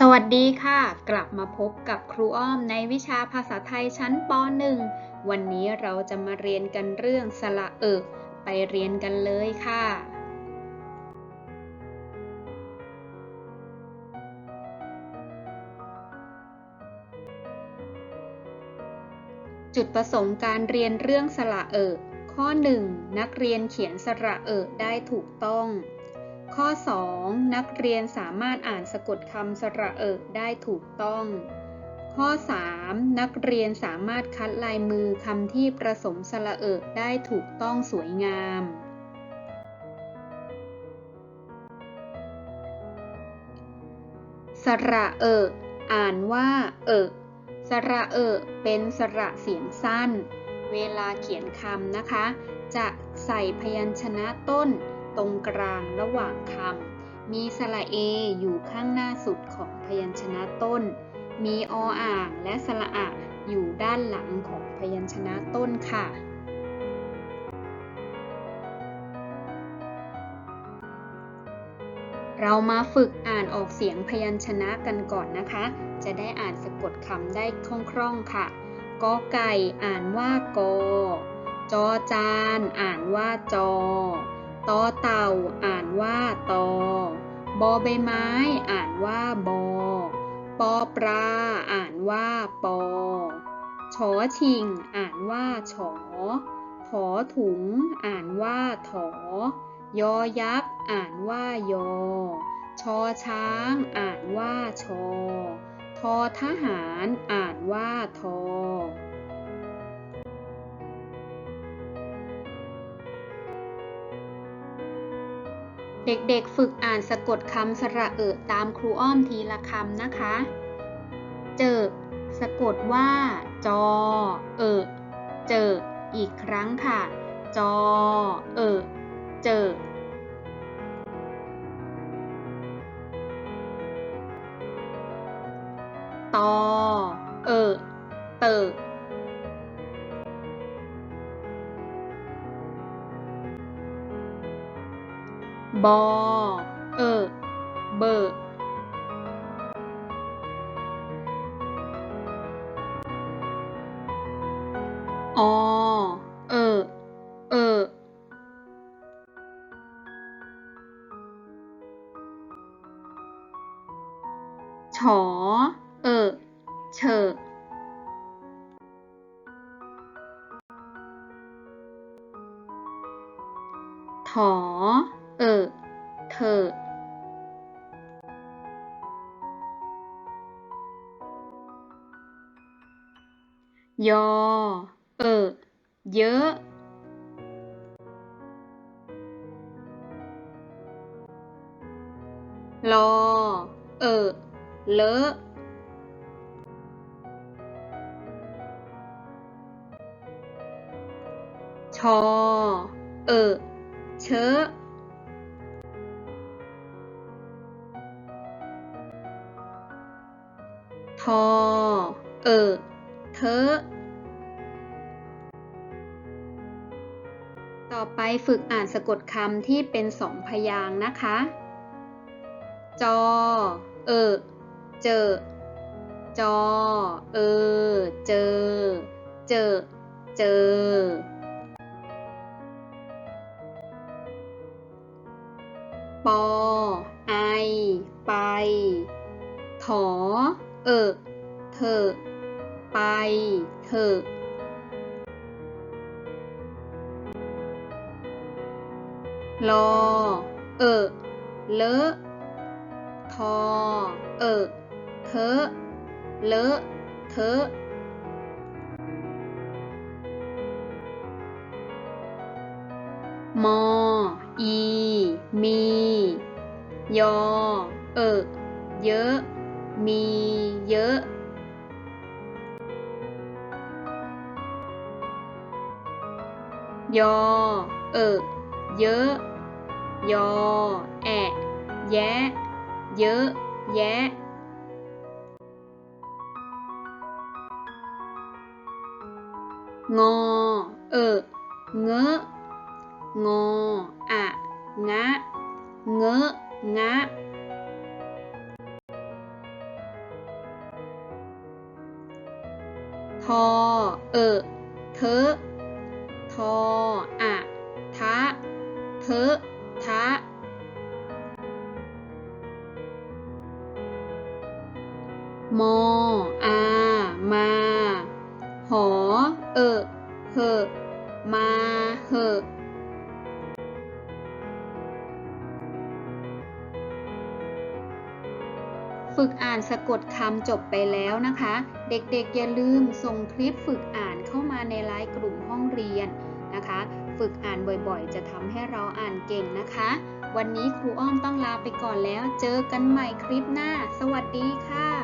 สวัสดีค่ะ กลับมาพบกับครูอ้อมในวิชาภาษาไทยชั้นป .1 วันนี้เราจะมาเรียนกันเรื่องสระเอะไปเรียนกันเลยค่ะ จุดประสงค์การเรียนเรื่องสระเอะข้อ 1 นักเรียนเขียนสระเอะได้ถูกต้อง ข้อ 2 นักเรียนสามารถอ่านสะกดคำสระเอะได้ถูกต้อง ข้อ 3 นักเรียนสามารถคัดลายมือคำที่ประสมสระเอะได้ถูกต้องสวยงาม สระเอะอ่านว่า เอะสระเอะเป็นสระเสียงสั้น เวลาเขียนคำนะคะ จะใส่พยัญชนะต้น ตรงกลางระหว่างคำ มีสระเออยู่ข้างหน้าสุดของพยัญชนะต้น มีออ่างและสระอะอยู่ด้านหลังของพยัญชนะต้นค่ะเรามาฝึกอ่านออกเสียงพยัญชนะกันก่อนนะคะ จะได้อ่านสะกดคำได้คล่องๆค่ะ กอไก่อ่านว่ากอ จอจาน อ่านว่าจอ ตอเต่าอ่านว่าตอบอใบไม้อ่านว่าบอปอปลาอ่านว่าปอชอชิง อ่านว่าฉอถอถุง อ่านว่าถอยอยักษ์อ่านว่ายอ ชอช้าง อ่านว่าชอ ทอทหาร อ่านว่าทอ เด็กๆ ฝึกอ่านสะกดคำสระเอะตามครูอ้อมทีละคำนะคะ เจอสะกดว่า จอ เออเจอ อีกครั้งค่ะ จอ เออเจอ ตอ เออเตอ บอ เออ เบอร์อ เออ เออ ฉอ เออเฉอถอ ออ เธอยอ เออ เยอะลอเออ เลอะชอ เออ เชอะ ทอเออเธอต่อไปฝึกอ่านสะกดคำที่เป็นสองพยางนะคะ จอ เออ เจอ จอ เออ เจอ เจอ เจอ ปอ ไอ ไป ถอ เออ เธอ ไป เธอลอเออ เลอะ ทอ เออ เธอ เลอะ เธอมอ อี มี ยอ เออ เยอะ มีเยอะ ยอ เออเยอะ ยอ แอะ แยะ เยอะ แยะ งอ เออเงอะงออะงะ เงอะงะ ทอ เออเทอะทออะทะเทอะทะมออามาหอเอ ฝึกอ่านสะกดคำจบไปแล้วนะคะ เด็กๆอย่าลืมส่งคลิปฝึกอ่านเข้ามาในไลน์กลุ่มห้องเรียนนะคะ ฝึกอ่านบ่อยๆ จะทำให้เราอ่านเก่งนะคะ วันนี้ครูอ้อมต้องลาไปก่อนแล้ว เจอกันใหม่คลิปหน้า สวัสดีค่ะ